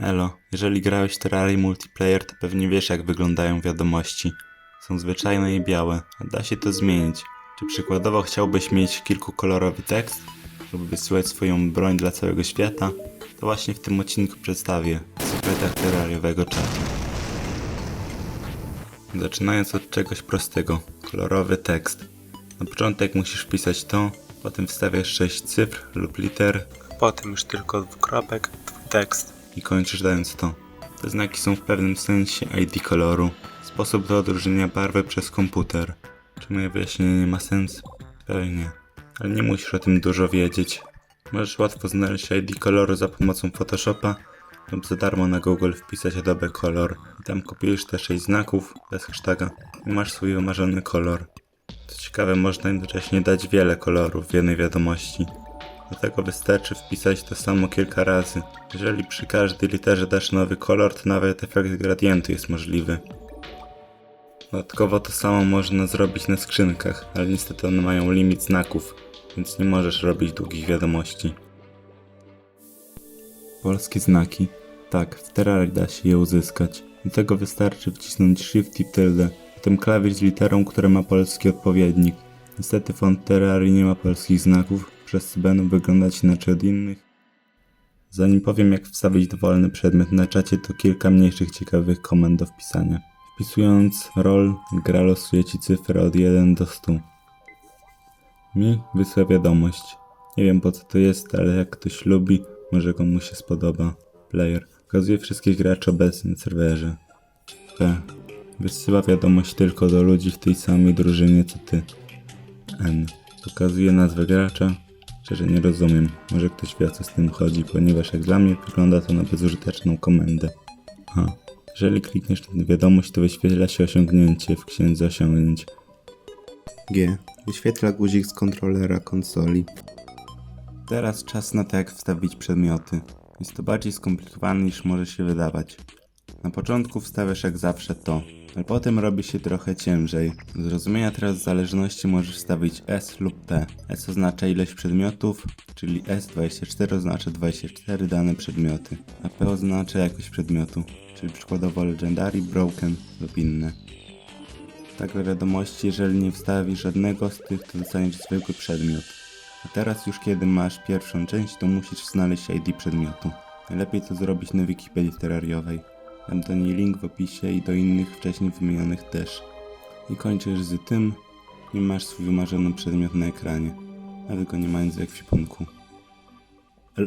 Elo, jeżeli grałeś Terrarii multiplayer, to pewnie wiesz jak wyglądają wiadomości. Są zwyczajne i białe, a da się to zmienić. Czy przykładowo chciałbyś mieć kilkukolorowy tekst lub wysyłać swoją broń dla całego świata? To właśnie w tym odcinku przedstawię sekretach terrariowego czatu. Zaczynając od czegoś prostego, kolorowy tekst. Na początek musisz wpisać to, potem wstawiasz 6 cyfr lub liter Potem już tylko dwukropek, tekst. I kończysz dając to. Te znaki są w pewnym sensie ID koloru. Sposób do odróżnienia barwy przez komputer. Czy moje wyjaśnienie ma sens? Pewnie. Ale nie musisz o tym dużo wiedzieć. Możesz łatwo znaleźć ID koloru za pomocą Photoshopa lub za darmo na Google wpisać Adobe Color. I tam kopiujesz te 6 znaków bez hashtaga i masz swój wymarzony kolor. Co ciekawe, można jednocześnie dać wiele kolorów w jednej wiadomości. Do tego wystarczy wpisać to samo kilka razy. Jeżeli przy każdej literze dasz nowy kolor, to nawet efekt gradientu jest możliwy. Dodatkowo to samo można zrobić na skrzynkach, ale niestety one mają limit znaków, więc nie możesz robić długich wiadomości. Polskie znaki. Tak, w Terrarii da się je uzyskać. Do tego wystarczy wcisnąć Shift i tylde, potem klawisz z literą, która ma polski odpowiednik. Niestety font Terrarii nie ma polskich znaków, przez będą wyglądać inaczej od innych. Zanim powiem jak wstawić dowolny przedmiot na czacie, to kilka mniejszych ciekawych komend do wpisania. Wpisując roll, gra losuje ci cyfrę od 1 do 100. Mi wysłał wiadomość. Nie wiem po co to jest, ale jak ktoś lubi, może komuś się spodoba. Player. Pokazuje wszystkich graczy obecnych na serwerze. P. Wysyła wiadomość tylko do ludzi w tej samej drużynie co ty. N. Pokazuje nazwę gracza. Szczerze nie rozumiem. Może ktoś wie o co z tym chodzi, ponieważ jak dla mnie wygląda to na bezużyteczną komendę. A. Jeżeli klikniesz na wiadomość, to wyświetla się osiągnięcie w księdze osiągnięć. G. Wyświetla guzik z kontrolera konsoli. Teraz czas na to, jak wstawić przedmioty. Jest to bardziej skomplikowane niż może się wydawać. Na początku wstawiasz jak zawsze to, ale potem robi się trochę ciężej. Do zrozumienia teraz zależności możesz wstawić S lub P. S oznacza ilość przedmiotów, czyli S24 oznacza 24 dane przedmioty, a P oznacza jakość przedmiotu, czyli przykładowo Legendary, Broken lub inne. Tak wiadomości, jeżeli nie wstawisz żadnego z tych, to dostaniesz zwykły przedmiot. A teraz już kiedy masz pierwszą część, to musisz znaleźć ID przedmiotu. Najlepiej to zrobić na Wikipedii terrariowej. Mam do niej link w opisie i do innych wcześniej wymienionych też. I kończysz z tym i masz swój wymarzony przedmiot na ekranie, nawet go nie mając w ekwipunku. Ale